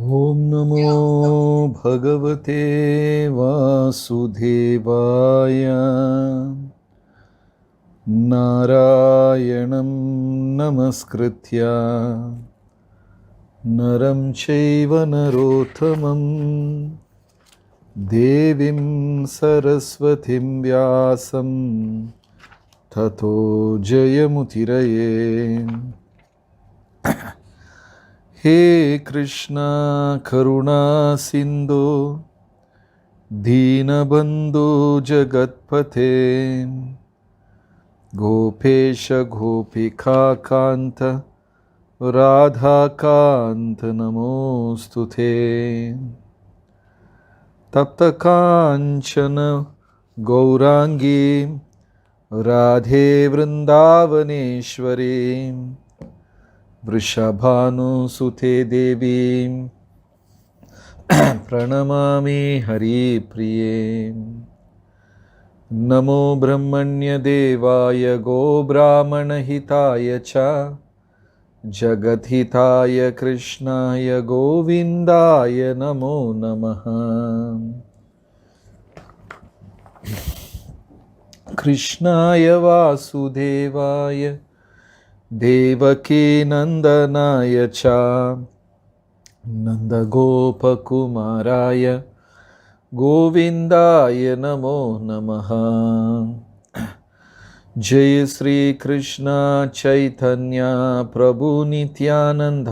ഓം नमो भगवते वासुदेवाय नारायणं നമസ്കൃത്യ. നരം ചൈവ നരോത്തമം. ദേവീം സരസ്വതിം വ്യാസം. തഥോ ജയമുതിരയേ. हे कृष्ण, करुणा सिन्धो, दीनबन्धो जगत्पथे, गोपेश गोपिकान्त राधाकान्त नमोऽस्तु ते। तप्तकाञ्चन गौराङ्गी, राधे वृन्दावनेश्वरी। वृषभानुसुते देवीं। प्रणमामि हरिप्रिये। नमो ब्रह्मण्यदेवाय गोब्राह्मणहिताय च, जगद्हिताय कृष्णाय गोविन्दाय नमो नमः। कृष्णाय वासुदेवाय देवकी नन्दनाय च नन्दगोपकुमाराय गोविन्दाय नमो नमः। जय श्रीकृष्ण चैतन्य प्रभुनित्यानन्द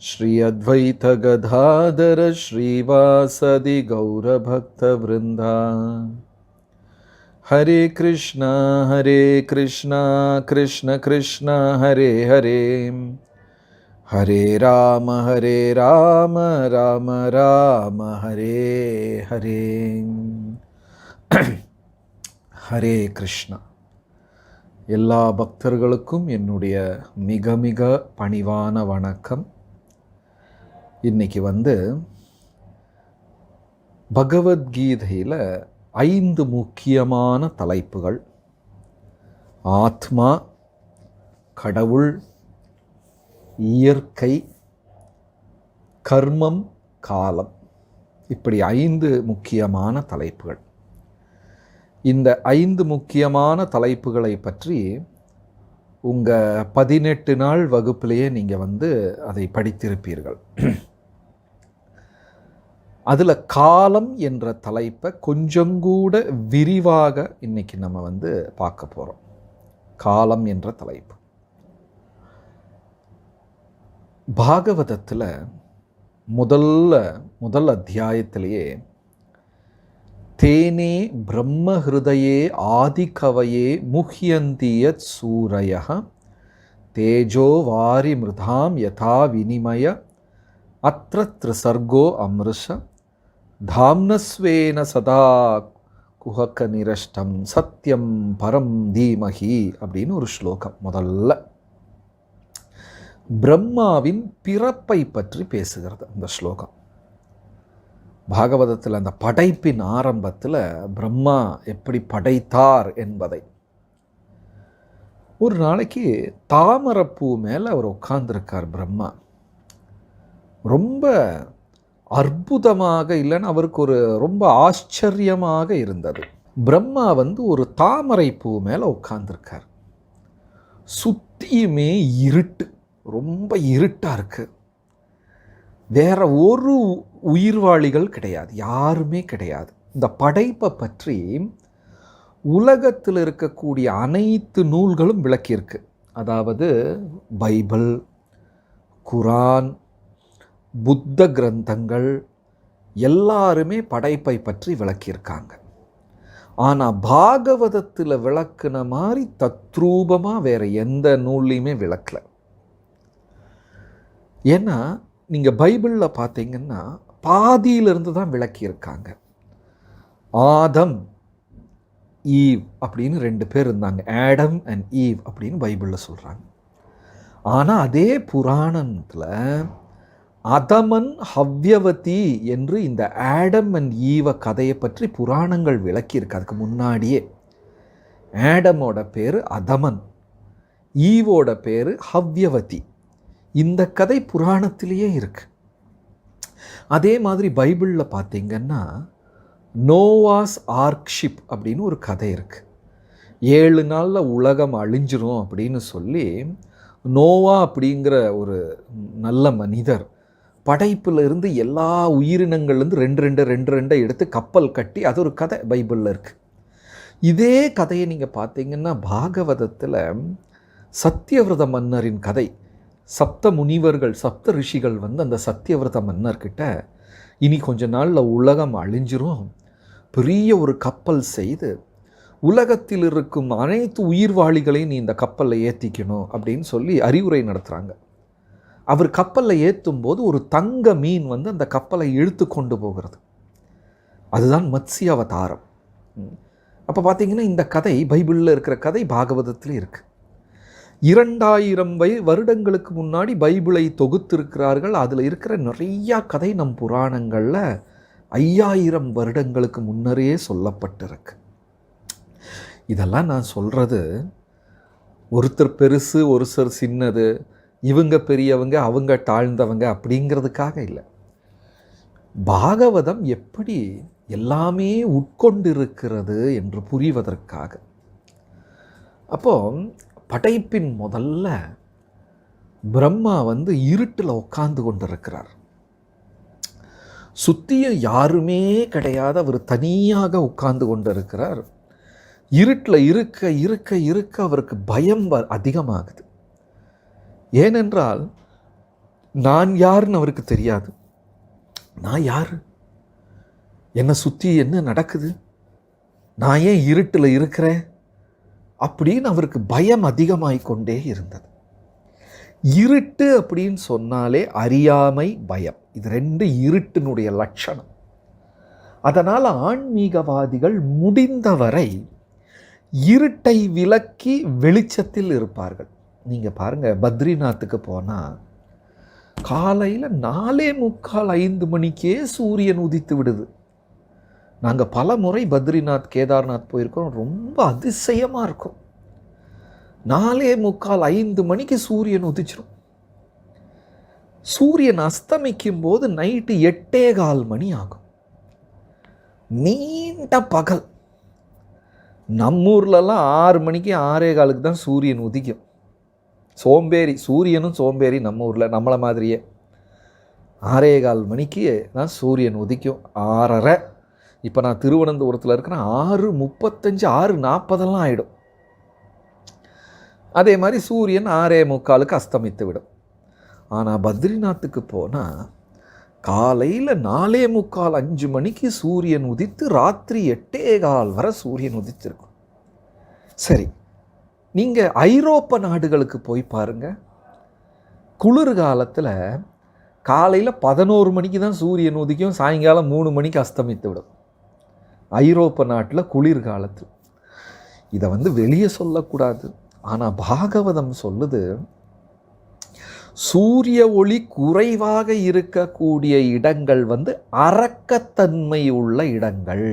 श्री अद्वैतगदाधर श्रीवासदि गौरभक्तवृन्दा ஹரே கிருஷ்ணா ஹரே கிருஷ்ணா கிருஷ்ண கிருஷ்ணா ஹரே ஹரே. ஹரே ராம ஹரே ராம ராம ராம ஹரே ஹரே. ஹரே கிருஷ்ணா. எல்லா பக்தர்களுக்கும் என்னுடைய மிக மிக பணிவான வணக்கம். இன்னைக்கு வந்து பகவத்கீதையில் ஐந்து முக்கியமான தலைப்புகள். ஆத்மா கடவுள் இயற்கை கர்மம் காலம். இப்படி ஐந்து முக்கியமான தலைப்புகள். இந்த ஐந்து முக்கியமான தலைப்புகளை பற்றி உங்கள் பதினெட்டு நாள் வகுப்பிலேயே நீங்கள் வந்து அதை படித்திருப்பீர்கள். அதில் காலம் என்ற தலைப்பை கொஞ்சம் கூட விரிவாக இன்னைக்கு நம்ம வந்து பார்க்க போகிறோம் காலம் என்ற தலைப்பு. பாகவதத்தில் முதல்ல முதல் அத்தியாயத்திலேயே தேனே பிரம்ம ஹிருதயே ஆதிகவையே முஹ்யந்தியத் சூரய தேஜோ வாரி மிருதாம் யதா வினிமய அத்திர த்ரிசர்கோ அமிர்ஷ தாம்னஸ்வேன சதா குஹக்க நிரஷ்டம் சத்யம் பரம் தீமகி அப்படின்னு ஒரு ஸ்லோகம். முதல்ல பிரம்மாவின் பிறப்பை பற்றி பேசுகிறது அந்த ஸ்லோகம். பாகவதத்தில் அந்த படைப்பின் ஆரம்பத்தில் பிரம்மா எப்படி படைத்தார் என்பதை. ஒரு நாளைக்கு தாமரப்பூ மேலே அவர் உட்கார்ந்துருக்கார் பிரம்மா. ரொம்ப அற்புதமாக இல்லைன்னு அவருக்கு ஒரு ரொம்ப ஆச்சரியமாக இருந்தது. பிரம்மா வந்து ஒரு தாமரை பூ மேலே உட்காந்துருக்கார் சுற்றியுமே இருட்டு ரொம்ப இருட்டாக இருக்குது வேற ஒரு உயிர்வாளிகள் கிடையாது யாருமே கிடையாது. இந்த படைப்பை பற்றி உலகத்தில் இருக்கக்கூடிய அனைத்து நூல்களும் விளக்கியிருக்கு. அதாவது பைபிள் குரான் புத்த கிரந்தங்கள் எல்லாருமே படைப்பை பற்றி விளக்கியிருக்காங்க. ஆனால் பாகவதத்தில் விளக்குன மாதிரி தத்ரூபமாக வேற எந்த நூல்லையுமே விளக்கலை. ஏன்னா நீங்கள் பைபிளில் பார்த்தீங்கன்னா பாதியிலிருந்து தான் விளக்கியிருக்காங்க. ஆதம் ஈவ் அப்படின்னு ரெண்டு பேர் இருந்தாங்க. ஆடம் அண்ட் ஈவ் அப்படின்னு பைபிளில் சொல்கிறாங்க ஆனால் அதே புராணத்தில் அதமன் ஹவ்யவதி என்று இந்த ஆடம் அண்ட் ஈவ கதையை பற்றி புராணங்கள் விளக்கியிருக்கு. அதுக்கு முன்னாடியே ஆடமோட பேர் அதமன் ஈவோட பேர் ஹவ்யவதி. இந்த கதை புராணத்திலேயே இருக்கு. அதே மாதிரி பைபிளில் பார்த்தீங்கன்னா நோவாஸ் ஆர்க்ஷிப் அப்படின்னு ஒரு கதை இருக்குது ஏழு நாளில் உலகம் அழிஞ்சிரும் அப்படின்னு சொல்லி நோவா அப்படிங்கிற ஒரு நல்ல மனிதர் படைப்பில் இருந்து எல்லா உயிரினங்கள்லேருந்து ரெண்டு ரெண்டு ரெண்டு ரெண்டை எடுத்து கப்பல் கட்டி அது ஒரு கதை பைபிளில் இருக்குது இதே கதையை நீங்கள் பார்த்தீங்கன்னா பாகவதத்தில் சத்தியவிரத மன்னரின் கதை. சப்த முனிவர்கள் சப்த ரிஷிகள் வந்து அந்த சத்தியவிரத மன்னர்கிட்ட இனி கொஞ்ச நாளில் உலகம் அழிஞ்சிரும். பெரிய ஒரு கப்பல் செய்து உலகத்தில் இருக்கும் அனைத்து உயிர்வாளிகளையும் நீ இந்த கப்பலில் ஏற்றிக்கணும் அப்படின்னு சொல்லி அறிவுரை நடத்துகிறாங்க அவர் கப்பலில் ஏற்றும் போது ஒரு தங்க மீன் வந்து அந்த கப்பலை இழுத்து கொண்டு போகிறது. அதுதான் மத்ஸ்ய அவதாரம் அப்போ பார்த்தீங்கன்னா இந்த கதை பைபிளில் இருக்கிற கதை பாகவதத்தில் இருக்குது இரண்டாயிரம் வை வருடங்களுக்கு முன்னாடி பைபிளை தொகுத்திருக்கிறார்கள். அதில் இருக்கிற நிறையா கதை நம் புராணங்களில் ஐயாயிரம் வருடங்களுக்கு முன்னரே சொல்லப்பட்டிருக்கு. இதெல்லாம் நான் சொல்கிறது ஒருத்தர் பெருசு ஒருத்தர் சின்னது இவங்க பெரியவங்க அவங்க தாழ்ந்தவங்க அப்படிங்கிறதுக்காக இல்லை. பாகவதம் எப்படி எல்லாமே உட்கொண்டிருக்கிறது என்று புரிவதற்காக. அப்போ படைப்பின் முதல்ல பிரம்மா வந்து இருட்டில் உட்கார்ந்து கொண்டிருக்கிறார். சுத்தியும் யாருமே கிடையாது அவர் தனியாக உட்கார்ந்து கொண்டிருக்கிறார். இருட்டில் இருக்க இருக்க இருக்க அவருக்கு பயம் அதிகமாகுது. ஏனென்றால் நான் யாருன்னு அவருக்கு தெரியாது. நான் யார்? என்னை சுற்றி என்ன நடக்குது? நான் ஏன் இருட்டில் இருக்கிறேன்? அப்படின்னு அவருக்கு பயம் அதிகமாகிக் கொண்டே இருந்தது. இருட்டு அப்படின்னு சொன்னாலே அறியாமை பயம். இது ரெண்டு இருட்டினுடைய லட்சணம். அதனால் ஆன்மீகவாதிகள் முடிந்தவரை இருட்டை விலக்கி வெளிச்சத்தில் இருப்பார்கள். நீங்கள் பாருங்கள் பத்ரிநாத்துக்கு போனால் காலையில் நாலே முக்கால் ஐந்து மணிக்கே சூரியன் உதித்து விடுது. நாங்கள் பல முறை பத்ரிநாத் கேதார்நாத் போயிருக்கோம் ரொம்ப அதிசயமாக இருக்கும். நாலே முக்கால் ஐந்து மணிக்கு சூரியன் உதிச்சிரும். சூரியன் அஸ்தமிக்கும் போது நைட்டு எட்டே கால் மணி ஆகும். நீண்ட பகல். நம்மூர்லலாம் ஆறு மணிக்கு ஆறே காலுக்கு தான் சூரியன் உதிக்கும். சோம்பேறி சூரியனும் சோம்பேறி நம்ம ஊரில் நம்மளை மாதிரியே. ஆறே கால் மணிக்கு தான் சூரியன் உதிக்கும் ஆறரை. இப்போ நான் திருவனந்தபுரத்தில் இருக்கிறேன் ஆறு முப்பத்தஞ்சு ஆறு நாற்பதெல்லாம் ஆகிடும் அதே மாதிரி சூரியன் ஆறே முக்காலுக்கு அஸ்தமித்து விடும். ஆனால் பத்ரிநாத்துக்கு போனால் காலையில் நாலே முக்கால் அஞ்சு மணிக்கு சூரியன் உதித்து ராத்திரி எட்டே கால் வரை சூரியன் உதித்திருக்கும். சரி. நீங்கள் ஐரோப்ப நாடுகளுக்கு போய் பாருங்கள் குளிர் காலத்தில் காலையில் பதினோரு மணிக்கு தான் சூரியன் உதிக்கும் சாயங்காலம் மூணு மணிக்கு அஸ்தமித்து விடும். ஐரோப்ப நாட்டில் குளிர் காலத்து இதை வந்து வெளியே சொல்லக்கூடாது. ஆனால் பாகவதம் சொல்லுது சூரிய ஒளி குறைவாக இருக்கக்கூடிய இடங்கள் வந்து அரக்கத்தன்மை உள்ள இடங்கள்.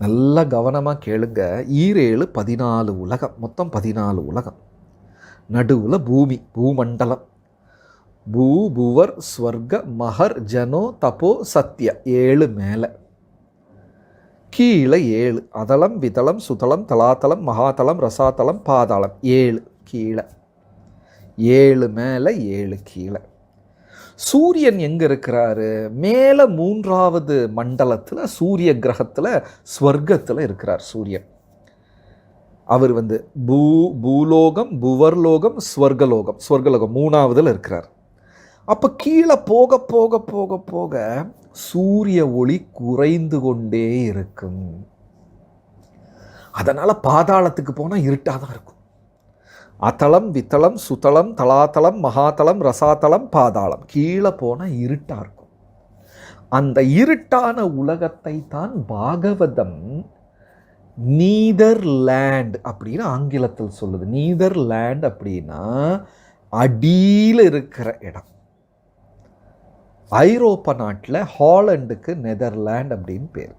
நல்லா கவனமாக கேளுங்க. ஈரேழு பதினாலு உலகம். மொத்தம் பதினாலு உலகம். நடுவில் பூமி பூமண்டலம். பூ புவர் ஸ்வர்க மகர் ஜனோ தபோ சத்ய. ஏழு மேலே. கீழே ஏழு. அதளம் விதளம் சுதளம் தலாத்தலம் மகாதளம் ரசாத்தலம் பாதாளம். ஏழு. கீழே. ஏழு மேலே ஏழு கீழே. சூரியன் எங்கே இருக்கிறாரு? மேலே மூன்றாவது மண்டலத்தில் சூரிய கிரகத்தில் ஸ்வர்க்கத்தில் இருக்கிறார் சூரியன். அவர் வந்து பூ பூலோகம் புவர்லோகம் ஸ்வர்கலோகம் ஸ்வர்கலோகம் மூணாவதில் இருக்கிறார். அப்போ கீழே போக போக போக போக சூரிய ஒளி குறைந்து கொண்டே இருக்கும். அதனால் பாதாளத்துக்கு போனால் இருட்டாக தான் இருக்கும். அத்தளம் வித்தளம் சுத்தளம் தலாத்தளம் மகாத்தளம் ரசாத்தளம் பாதாளம். கீழே போனால் இருட்டாக இருக்கும். அந்த இருட்டான உலகத்தை தான் பாகவதம். நீதர்லேண்ட் அப்படின்னு ஆங்கிலத்தில் சொல்லுது. நீதர்லேண்ட் அப்படின்னா அடியில் இருக்கிற இடம். ஐரோப்பா நாட்டில் ஹாலண்டுக்கு நெதர்லேண்ட் அப்படின்னு பேர்.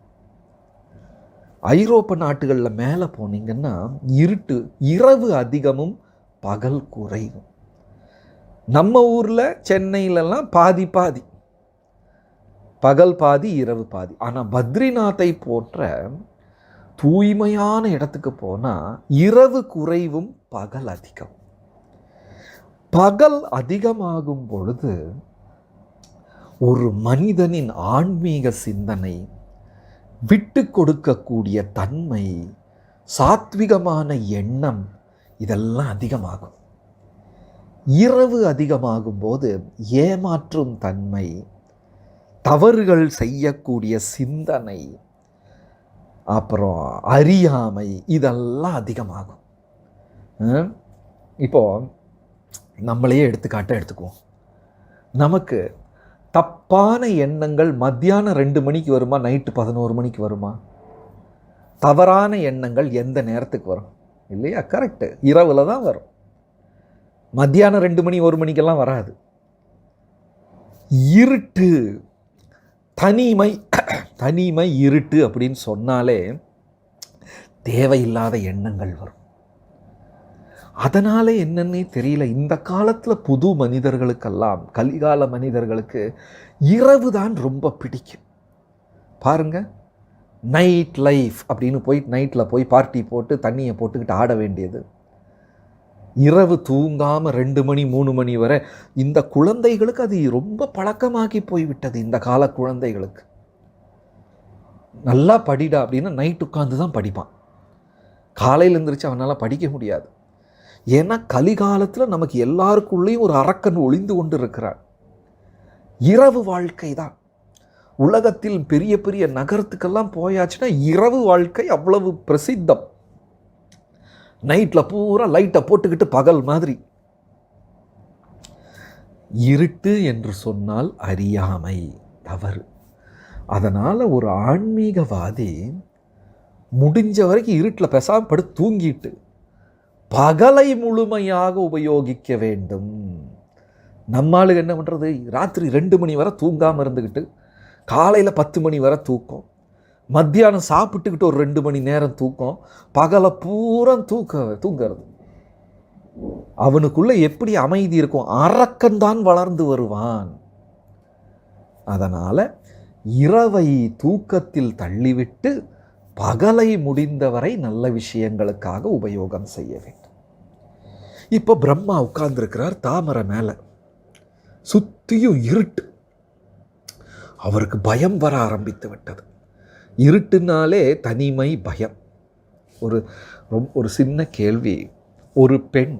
ஐரோப்பா நாட்டுகளில் மேலே போனீங்கன்னா இருட்டு இரவு அதிகமும் பகல் குறைவும் நம்ம ஊரில் சென்னையிலலாம் பாதி பாதி. பகல் பாதி இரவு பாதி. ஆனால் பத்ரிநாத்தை போன்ற தூய்மையான இடத்துக்கு போனால் இரவு குறைவும் பகல் அதிகம். பகல் அதிகமாகும் பொழுது ஒரு மனிதனின் ஆன்மீக சிந்தனை விட்டு கொடுக்கக்கூடிய தன்மை சாத்விகமான எண்ணம் இதெல்லாம் அதிகமாகும். இரவு அதிகமாகும் போது ஏமாற்றும் தன்மை தவறுகள் செய்யக்கூடிய சிந்தனை அப்புறம் அறியாமை இதெல்லாம் அதிகமாகும். இப்போது நம்மளையே எடுத்துக்காட்ட எடுத்துக்குவோம். நமக்கு தப்பான எண்ணங்கள் மத்தியானம் ரெண்டு மணிக்கு வருமா நைட்டு பதினோரு மணிக்கு வருமா? தவறான எண்ணங்கள் எந்த நேரத்துக்கு வரும்? இல்லையா? கரெக்டு இரவில் தான் வரும். மத்தியானம் ரெண்டு மணி ஒரு மணிக்கெல்லாம் வராது. இருட்டு. தனிமை தனிமை இருட்டு அப்படின்னு சொன்னாலே தேவையில்லாத எண்ணங்கள் வரும். அதனால் என்னன்னே தெரியல. இந்த காலத்தில் புது மனிதர்களுக்கெல்லாம் கலிகால மனிதர்களுக்கு இரவு தான் ரொம்ப பிடிக்கும். பாருங்க. நைட் லைஃப் அப்படின்னு போய் நைட்டில் போய் பார்ட்டி போட்டு தண்ணியை போட்டுக்கிட்டு ஆட வேண்டியது. இரவு தூங்காமல் ரெண்டு மணி மூணு மணி வரை இந்த குழந்தைகளுக்கு அது ரொம்ப பழக்கமாகி போய்விட்டது இந்த கால குழந்தைகளுக்கு. நல்லா படிடா அப்படின்னா நைட் உட்காந்து தான் படிப்பான். காலையில் எழுந்திரிச்சு அவனால் படிக்க முடியாது. ஏன்னா கலிகாலத்தில் நமக்கு எல்லாருக்குள்ளேயும் ஒரு அரக்கன் ஒளிந்து கொண்டு இருக்கிறான் இரவு வாழ்க்கை தான். உலகத்தில் பெரிய பெரிய நகரத்துக்கெல்லாம் போயாச்சுன்னா இரவு வாழ்க்கை அவ்வளவு பிரசித்தம். நைட்டில் பூரா லைட்டை போட்டுக்கிட்டு பகல் மாதிரி. இருட்டு என்று சொன்னால் அறியாமை தவறு. அதனால் ஒரு ஆன்மீகவாதி முடிஞ்ச வரைக்கும் இருட்டில் பெசாமல் படுத்து தூங்கிட்டு பகலை முழுமையாக உபயோகிக்க வேண்டும். நம்மளுக்கு என்ன பண்ணுறது ராத்திரி ரெண்டு மணி வரை தூங்காமல் இருந்துக்கிட்டு காலையில் பத்து மணி வரை தூக்கம். மத்தியானம் சாப்பிட்டுக்கிட்டு ஒரு ரெண்டு மணி நேரம் தூக்கம். பகலை பூரா தூக்க தூங்கிறது. அவனுக்குள்ளே எப்படி அமைதி இருக்கும்? அரக்கன்தான் வளர்ந்து வருவான். அதனால் இரவை தூக்கத்தில் தள்ளிவிட்டு பகலை முடிந்தவரை நல்ல விஷயங்களுக்காக உபயோகம் செய்ய வேண்டும். இப்போ பிரம்மா உட்கார்ந்துருக்கிறார் தாமரை மேலே. சுற்றியும் இருட்டு. அவருக்கு பயம் வர ஆரம்பித்து விட்டது. இருட்டுனாலே தனிமை பயம். ஒரு ரொம் ஒரு சின்ன கேள்வி. ஒரு பெண்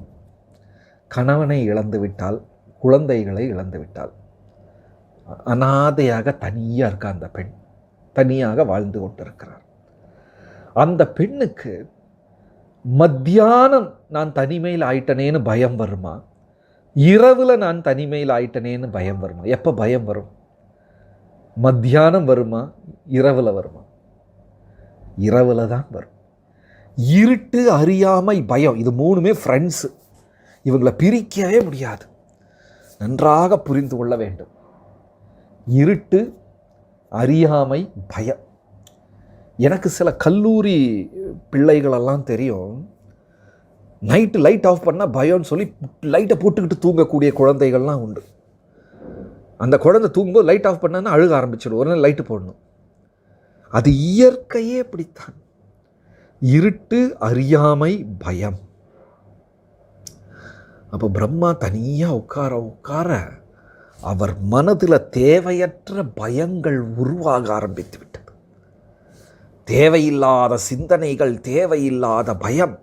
கணவனை இழந்து விட்டால் குழந்தைகளை இழந்து விட்டால் அனாதையாக தனியாக இருக்க அந்த பெண்? தனியாக வாழ்ந்து கொண்டிருக்கிறார். அந்த பெண்ணுக்கு மத்தியானம் நான் தனிமையில் ஆயிட்டனேன்னு பயம் வருமா? இரவில் நான் தனிமையில் ஆயிட்டனேன்னு பயம் வருமா? எப்போ பயம் வரும்? மத்தியானம் வருமா? இரவில் வருமா? இரவில் தான் வரும். இருட்டு அறியாமை பயம் இது மூணுமே ஃப்ரெண்ட்ஸு இவங்களை பிரிக்கவே முடியாது. நன்றாக புரிந்து கொள்ள வேண்டும். இருட்டு அறியாமை பயம். எனக்கு சில கல்லூரி பிள்ளைகளெல்லாம் தெரியும். நைட்டு லைட் ஆஃப் பண்ணால் பயம்னு சொல்லி லைட்டை போட்டுக்கிட்டு தூங்கக்கூடிய குழந்தைகள்லாம் உண்டு. அந்த குழந்தை தூங்கும்போது லைட் ஆஃப் பண்ணான்னா அழுக ஆரம்பிச்சிடும். உடனே லைட்டு போடணும். அது இயற்கையே அப்படித்தான். இருட்டு அறியாமை பயம். அப்போ பிரம்மா தனியாக உட்கார உட்கார அவர் மனதில் தேவையற்ற பயங்கள் உருவாக ஆரம்பித்து விட்டது. தேவையில்லாத சிந்தனைகள் தேவையில்லாத பயம்.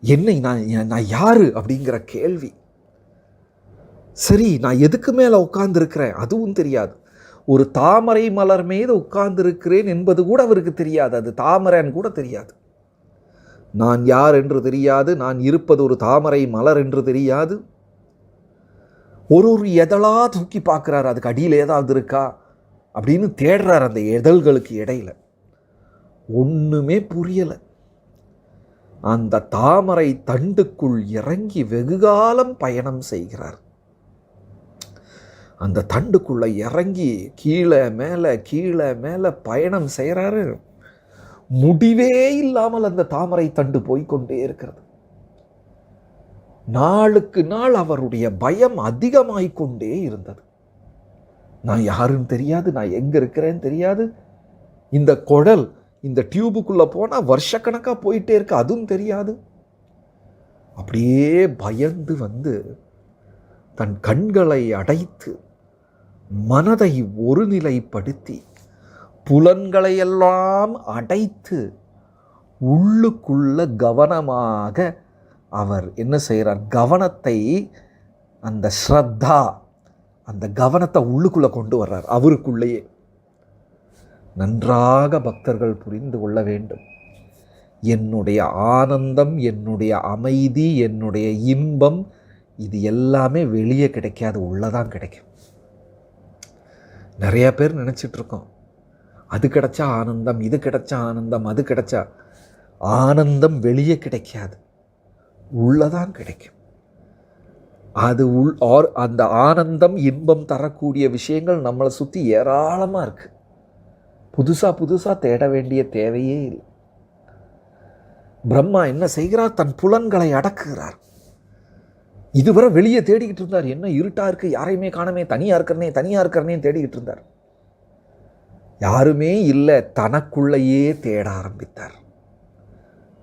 என்னை நான் நான் யாரு அப்படிங்கிற கேள்வி சரி நான் எதுக்கு மேலே உட்கார்ந்துருக்கிறேன்? அதுவும் தெரியாது. ஒரு தாமரை மலர் மீது உட்கார்ந்திருக்கிறேன் என்பது கூட அவருக்கு தெரியாது. அது தாமரைன்னு கூட தெரியாது. நான் யார் என்று தெரியாது. நான் இருப்பது ஒரு தாமரை மலர் என்று தெரியாது. ஒரு ஒரு எதழாக தூக்கி பார்க்குறாரு? அதுக்கு அடியில் ஏதாவது இருக்கா? அப்படின்னு தேடுறார் அந்த எதழ்களுக்கு இடையில. ஒன்றுமே புரியலை. அந்த தாமரை தண்டுக்குள் இறங்கி வெகுகாலம் பயணம் செய்கிறார். அந்த தண்டுக்குள்ளே இறங்கி கீழே மேலே கீழே மேலே பயணம் செய்கிறாரு. முடிவே இல்லாமல் அந்த தாமரை தண்டு போய்க்கொண்டே இருக்கிறது. நாளுக்கு நாள் அவருடைய பயம் அதிகமாய்க் கொண்டே இருந்தது. நான் யாருன்னு தெரியாது நான் எங்கே இருக்கிறேன்னு தெரியாது. இந்த குழல் இந்த டியூபுக்குள்ளே போனால் வருஷக்கணக்காக போயிட்டே இருக்கு அதுவும் தெரியாது. அப்படியே பயந்து வந்து தன் கண்களை அடைத்து மனதை ஒருநிலைப்படுத்தி புலன்களையெல்லாம் அடைத்து உள்ளுக்குள்ள கவனமாக அவர் என்ன செய்கிறார்? கவனத்தை அந்த ஸ்ரத்தா அந்த கவனத்தை உள்ளுக்குள்ளே கொண்டு வர்றார் அவருக்குள்ளேயே. நன்றாக பக்தர்கள் புரிந்து கொள்ள வேண்டும். என்னுடைய ஆனந்தம் என்னுடைய அமைதி என்னுடைய இன்பம் இது எல்லாமே வெளியே கிடைக்காது உள்ளதான் கிடைக்கும். நிறையா பேர் நினச்சிட்டு இருக்கோம் அது கிடைச்சா ஆனந்தம் இது கிடச்சா ஆனந்தம் அது கிடைச்சா ஆனந்தம் வெளியே கிடைக்காது. உள்ளதான் கிடைக்கும். அது உள் ஆர் அந்த ஆனந்தம் இன்பம் தரக்கூடிய விஷயங்கள் நம்மளை சுற்றி ஏராளமாக இருக்குது புதுசாக புதுசாக தேட வேண்டிய தேவையே இல்லை. பிரம்மா என்ன செய்கிறார்? தன் புலன்களை அடக்குகிறார். இதுவரை வெளியே தேடிக்கிட்டு இருந்தார். என்ன இருட்டா இருக்கு? யாரையுமே காணமே. தனியா இருக்கிறனே தனியா இருக்கிறனே தேடிக்கிட்டு இருந்தார். யாருமே இல்லை. தனக்குள்ளேயே தேட ஆரம்பித்தார்.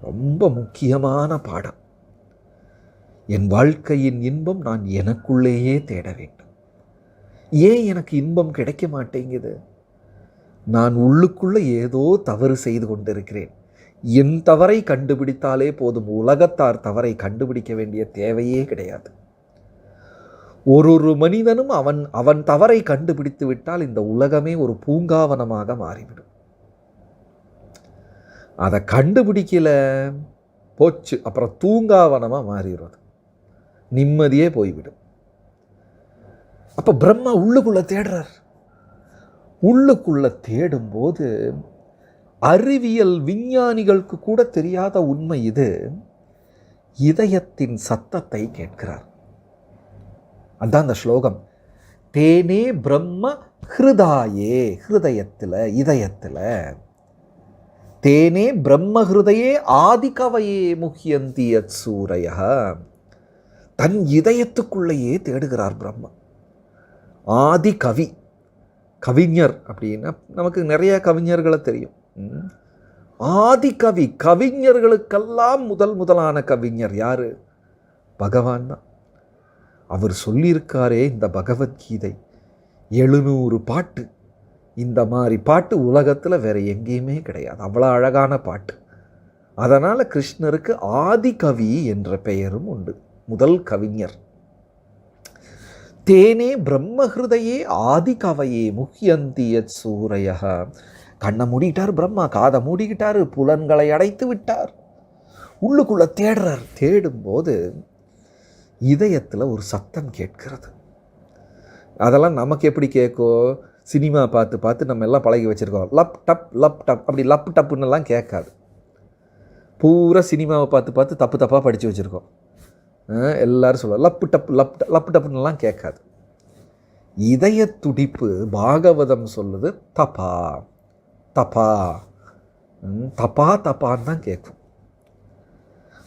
ரொம்ப முக்கியமான பாடம். என் வாழ்க்கையின் இன்பம் நான் எனக்குள்ளேயே தேட வேண்டும். ஏன் எனக்கு இன்பம் கிடைக்க மாட்டேங்குது? நான் உள்ளுக்குள்ளே ஏதோ தவறு செய்து கொண்டிருக்கிறேன். என் தவறை கண்டுபிடித்தாலே போதும். உலகத்தார் தவறை கண்டுபிடிக்க வேண்டிய தேவையே கிடையாது. ஒரு ஒரு மனிதனும் அவன் அவன் தவறை கண்டுபிடித்து விட்டால் இந்த உலகமே ஒரு பூங்காவனமாக மாறிவிடும். அதை கண்டுபிடிக்கல போச்சு. அப்புறம் தூங்காவனமாக மாறிடுறது. நிம்மதியே போய்விடும். அப்போ பிரம்மா உள்ளுக்குள்ளே தேடுறார். உள்ளுக்குள்ளே தேடும்போது அறிவியல் விஞ்ஞானிகளுக்கு கூட தெரியாத உண்மை இது. இதயத்தின் சத்தத்தை கேட்கிறார். அதான் அந்த ஸ்லோகம். தேனே பிரம்ம ஹிருதாயே ஹிருதயத்தில் இதயத்தில். தேனே பிரம்ம ஹிருதயே ஆதிகவையே முக்கியந்தி யத் சூரைய தன் இதயத்துக்குள்ளேயே தேடுகிறார் பிரம்ம. ஆதி கவி கவிஞர் அப்படின்னா நமக்கு நிறைய கவிஞர்களை தெரியும். ஆதி கவி கவிஞர்களுக்கெல்லாம் முதல் முதலான கவிஞர் யார்? பகவான் தான். அவர் சொல்லியிருக்காரே இந்த பகவத்கீதை. எழுநூறு பாட்டு. இந்த மாதிரி பாட்டு உலகத்தில் வேறு எங்கேயுமே கிடையாது. அவ்வளோ அழகான பாட்டு. அதனால் கிருஷ்ணருக்கு ஆதி கவி என்ற பெயரும் உண்டு. முதல் கவிஞர். தேனே பிரம்மஹிருதையே ஆதி கவையே முக்கியந்தியத் சூரைய கண்ணை மூடிக்கிட்டார் பிரம்மா காதை மூடிக்கிட்டார் புலன்களை அடைத்து விட்டார். உள்ளுக்குள்ளே தேடுறார். தேடும்போது இதயத்தில் ஒரு சத்தம் கேட்கிறது. அதெல்லாம் நமக்கு எப்படி கேட்கும்? சினிமா பார்த்து பார்த்து நம்ம எல்லாம் பழகி வச்சுருக்கோம். லப் டப் லப் டப் அப்படி லப் டப்புன்னெல்லாம் கேட்காது. பூரா சினிமாவை பார்த்து பார்த்து தப்பு தப்பாக படித்து வச்சுருக்கோம். எல்லோரும் சொல்லுவாங்க லப்பு டப்பு லப் ட- லப்பு டப்புன்னெல்லாம் கேட்காது. இதய துடிப்பு பாகவதம் சொல்லுது தபா தபா. தப்பா தபா தப்பான்னு தான் கேட்கும்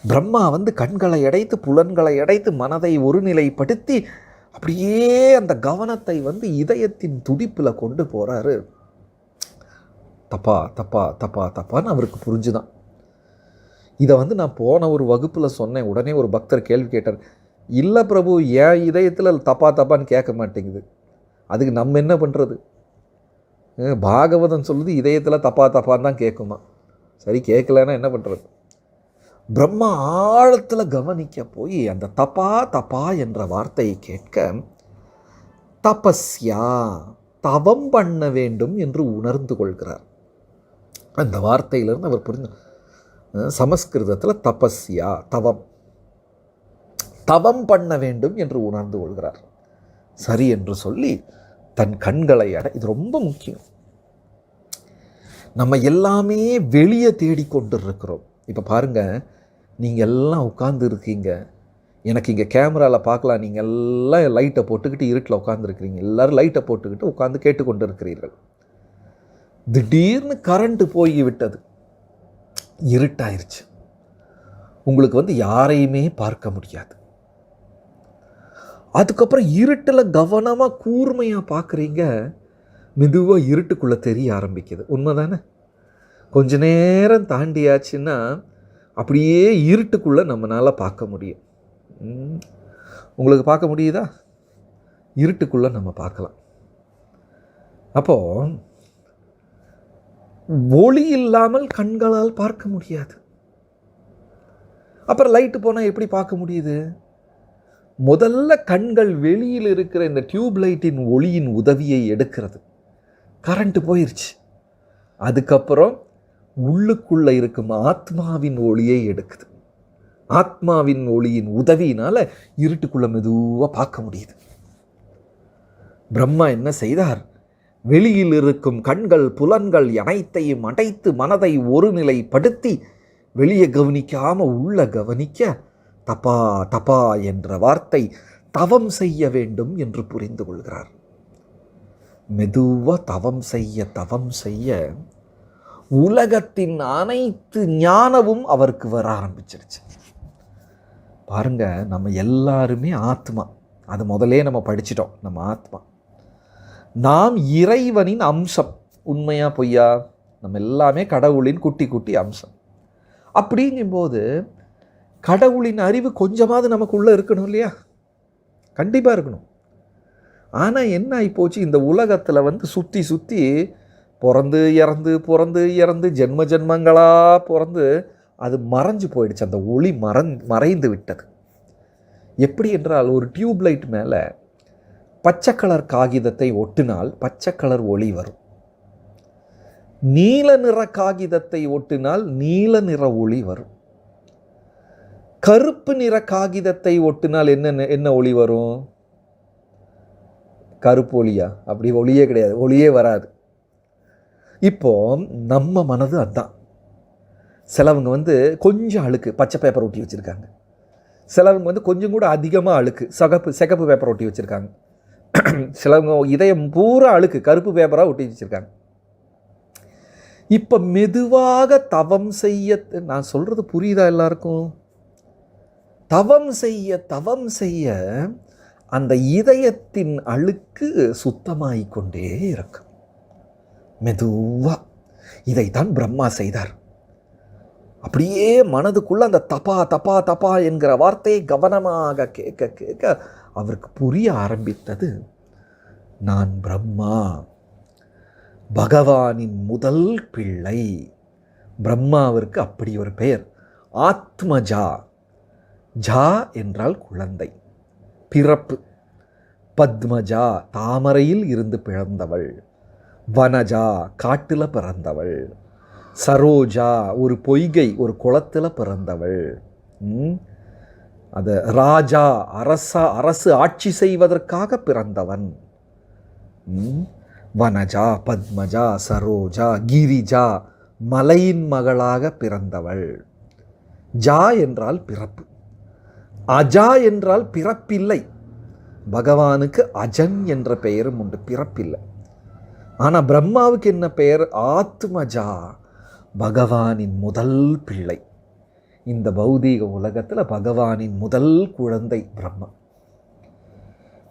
பிரம்மா வந்து கண்களை அடைத்து புலன்களை அடைத்து மனதை ஒருநிலைப்படுத்தி அப்படியே அந்த கவனத்தை வந்து இதயத்தின் துடிப்பில் கொண்டு போகிறாரு தப்பா தப்பா தப்பா தப்பான்னு அவருக்கு புரிஞ்சுதான். இதை வந்து நான் போன ஒரு வகுப்பில் சொன்னேன். உடனே ஒரு பக்தர் கேள்வி கேட்டார். இல்லை பிரபு ஏன் இதயத்தில் தப்பா தப்பான்னு கேட்க மாட்டேங்குது? அதுக்கு நம்ம என்ன பண்ணுறது பாகவதம் சொல்லுது இதயத்தில் தப்பா தப்பான்னு தான் கேட்குமா சரி கேட்கலன்னா என்ன பண்ணுறது பிரம்மா ஆழத்தில் கவனிக்க போய் அந்த தப்பா தப்பா என்ற வார்த்தையை கேட்க தபஸ்யா தவம் பண்ண வேண்டும் என்று உணர்ந்து கொள்கிறார். அந்த வார்த்தையிலிருந்து அவர் புரிந்து சமஸ்கிருதத்தில் தபஸ்யா தவம் தவம் பண்ண வேண்டும் என்று உணர்ந்து கொள்கிறார். சரி என்று சொல்லி தன் கண்களை அட இது ரொம்ப முக்கியம். நம்ம எல்லாமே வெளியே தேடிக்கொண்டிருக்கிறோம் இப்போ பாருங்கள் நீங்கள் எல்லாம் உட்கார்ந்து இருக்கீங்க. எனக்கு இங்கே கேமராவில் பார்க்கலாம். நீங்கள் எல்லாம் லைட்டை போட்டுக்கிட்டு இருட்டில் உட்காந்துருக்கிறீங்க எல்லாரும் லைட்டை போட்டுக்கிட்டு உட்காந்து கேட்டுக்கொண்டு இருக்கிறீர்கள் திடீர்னு கரண்ட்டு போய் விட்டது. இருட்டாயிருச்சு. உங்களுக்கு வந்து யாரையுமே பார்க்க முடியாது. அதுக்கப்புறம் இருட்டில் கவனமாக கூர்மையாக பார்க்குறீங்க மெதுவாக இருட்டுக்குள்ளே தெரிய ஆரம்பிக்குது. உண்மைதானே? கொஞ்ச நேரம் தாண்டியாச்சுன்னா அப்படியே இருட்டுக்குள்ளே நம்மளால் பார்க்க முடியும். உங்களுக்கு பார்க்க முடியுதா? இருட்டுக்குள்ளே நம்ம பார்க்கலாம். அப்போது ஒளி இல்லாமல் கண்களால் பார்க்க முடியாது. அப்புறம் லைட்டு போனால் எப்படி பார்க்க முடியுது? முதல்ல கண்கள் வெளியில் இருக்கிற இந்த டியூப் லைட்டின் ஒளியின் உதவியை எடுக்கிறது. கரண்ட்டு போயிடுச்சு அதுக்கப்புறம் உள்ளுக்குள்ளே இருக்கும் ஆத்மாவின் ஒளியை எடுக்குது. ஆத்மாவின் ஒளியின் உதவியினால் இருட்டுக்குள்ளே மெதுவாக பார்க்க முடியுது. பிரம்மா என்ன செய்தார்? வெளியில் இருக்கும் கண்கள் புலன்கள் அனைத்தையும் அடைத்து மனதை ஒருநிலைப்படுத்தி வெளியே கவனிக்காமல் உள்ள கவனிக்க தபா தபா என்ற வார்த்தை தவம் செய்ய வேண்டும் என்று புரிந்து கொள்கிறார். மெதுவாக தவம் செய்ய தவம் செய்ய உலகத்தின் அனைத்து ஞானமும் அவருக்கு வர ஆரம்பிச்சிருச்சு. பாருங்க நம்ம எல்லாருமே ஆத்மா. அது முதலே நம்ம படிச்சிட்டோம். நம்ம ஆத்மா. நாம் இறைவனின் அம்சம். உண்மையா பொய்யா? நம்ம எல்லாமே கடவுளின் குட்டி குட்டி அம்சம். அப்படிங்கும்போது கடவுளின் அறிவு கொஞ்சமாவது நமக்குள்ளே இருக்கணும் இல்லையா? கண்டிப்பாக இருக்கணும். ஆனால் என்ன ஆகிப்போச்சு இந்த உலகத்தில் வந்து சுற்றி சுற்றி பிறந்து இறந்து பிறந்து இறந்து ஜென்ம ஜென்மங்களாக பிறந்து அது மறைஞ்சு போயிடுச்சு. அந்த ஒளி மறந் மறைந்து விட்டது. எப்படி என்றால் ஒரு டியூப் லைட் மேலே பச்சை கலர் காகிதத்தை ஒட்டினால் பச்சை கலர் ஒளி வரும். நீல நிற காகிதத்தை ஒட்டினால் நீல நிற ஒளி வரும். கருப்பு நிற காகிதத்தை ஒட்டினால் என்ன என்ன ஒளி வரும்? கருப்பு ஒளியா? அப்படி ஒளியே கிடையாது. ஒளியே வராது. இப்போ நம்ம மனது அதுதான் சிலவங்க வந்து கொஞ்சம் அழுக்கு பச்சை பேப்பர் ஒட்டி வச்சுருக்காங்க. சிலவங்க வந்து கொஞ்சம் கூட அதிகமாக அழுக்கு சகப்பு சிகப்பு பேப்பர் ஒட்டி வச்சுருக்காங்க. சிலவங்க இதயம் பூரா அழுக்கு கருப்பு பேப்பராக ஒட்டி வச்சுருக்காங்க. இப்போ மெதுவாக தவம் செய்ய நான் சொல்கிறது புரியுதா எல்லாருக்கும்? தவம் செய்ய தவம் செய்ய அந்த இதயத்தின் அழுக்கு சுத்தமாகிக் கொண்டே இருக்கும். மெதுவாக இதைத்தான் பிரம்மா செய்தார். அப்படியே மனதுக்குள்ள அந்த தபா தபா தபா என்கிற வார்த்தையை கவனமாக கேட்க கேட்க அவருக்கு புரிய ஆரம்பித்தது. நான் பிரம்மா பகவானின் முதல் பிள்ளை. பிரம்மாவிற்கு அப்படி ஒரு பெயர். ஆத்மஜா. ஜா என்றால் குழந்தை. பிறப்பு. பத்மஜா தாமரையில் இருந்து பிறந்தவள். வனஜா காட்டில் பிறந்தவள். சரோஜா ஒரு பொய்கை ஒரு குளத்தில் பிறந்தவள். ம்? அது ராஜா அரசா அரசு ஆட்சி செய்வதற்காக பிறந்தவன். ம்? வனஜா பத்மஜா சரோஜா கிரிஜா மலையின் மகளாக பிறந்தவள். ஜா என்றால் பிறப்பு. அஜா என்றால் பிறப்பில்லை. பகவானுக்கு அஜன் என்ற பெயரும் உண்டு பிறப்பில்லை. ஆனால் பிரம்மாவுக்கு என்ன பெயர்? ஆத்மஜா பகவானின் முதல் பிள்ளை. இந்த பௌதீக உலகத்தில் பகவானின் முதல் குழந்தை பிரம்மா.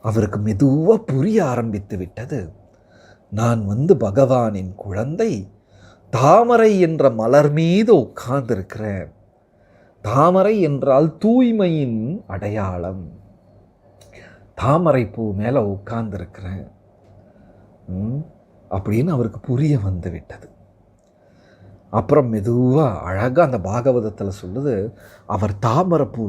அவருக்கு மெதுவாக புரிய ஆரம்பித்து விட்டது நான் வந்து பகவானின் குழந்தை தாமரை என்ற மலர் மீது உட்கார்ந்திருக்கிறேன். தாமரை என்றால் தூய்மையின் அடையாளம். தாமரை பூ மேலே உட்கார்ந்திருக்கிறேன். அப்படின்னு அவருக்கு புரிய வந்து விட்டது அப்புறம் மெதுவாக அழகாக அந்த பாகவதத்தில் சொல்லுது அவர் தாமரைப்பூ